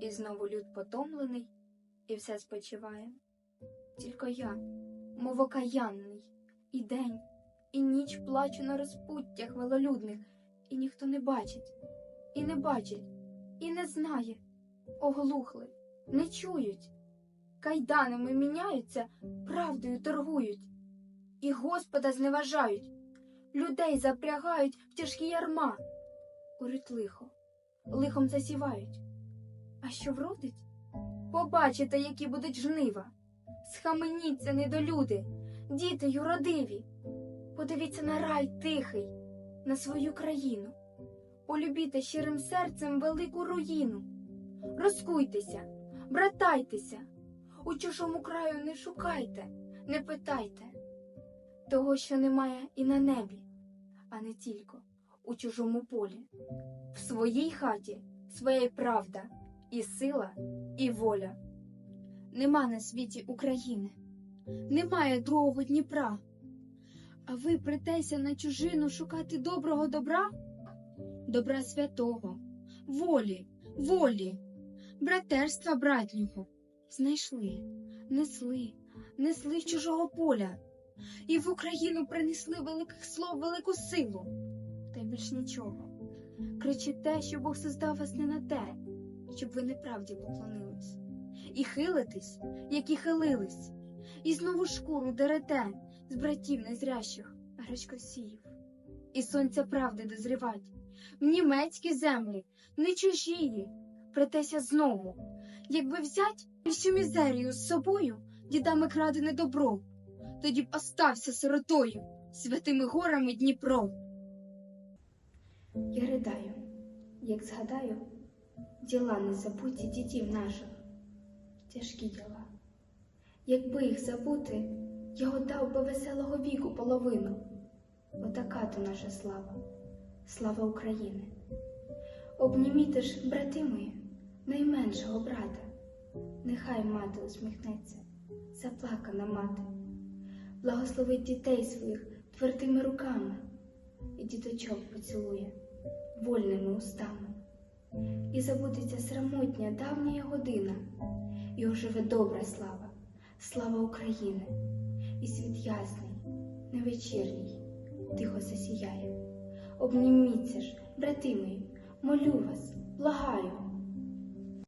і знову люд потомлений, і все спочиває. Тільки я, мов окаянний, і день, і ніч плачу на розпуттях велолюдних, і ніхто не бачить, і не бачить, і не знає, оглухли, не чують. Кайданами міняються, правдою торгують, і Господа зневажають, людей запрягають в тяжкі ярма, курить лихо, лихом засівають. А що вродить? Побачите, які будуть жнива. Схаменіться, недолюди, діти юродиві. Подивіться на рай тихий, на свою країну. Полюбіте щирим серцем велику руїну. Розкуйтеся, братайтеся, у чужому краю не шукайте, не питайте того, що немає і на небі, а не тільки у чужому полі. В своїй хаті своя й правда, і сила, і воля. Нема на світі України, немає другого Дніпра. А ви притеся на чужину шукати доброго добра, добра святого, волі, волі, братерства братнього. Знайшли, несли, несли з чужого поля, і в Україну принесли великих слов, велику силу. Та й більш нічого. Кричите, що Бог создав вас не на те, щоб ви неправді поклонились. І хилитесь, як і хилились, і знову шкуру дерете з братів незрящих, гречкосіїв. І сонця правди дозрівать, в німецькі землі, не чужії, притеся знову, якби взять всю мізерію з собою, дідами крадене добро, тоді б остався сиротою, святими горами Дніпро. Я ридаю, як згадаю, діла незабуті дідів наших, тяжкі діла. Якби їх забути, я отдав би веселого віку половину. Отака то наша слава, слава України. Обніміте ж, брати мої, найменшого брата, нехай мати усміхнеться, заплакана мати, благословить дітей своїх твердими руками і діточок поцілує вольними устами. І забудеться срамотня давня година, і оживе добра слава, слава України, і світ ясний, невечірній, тихо засіяє. Обніміться ж, брати мої, молю вас, благаю,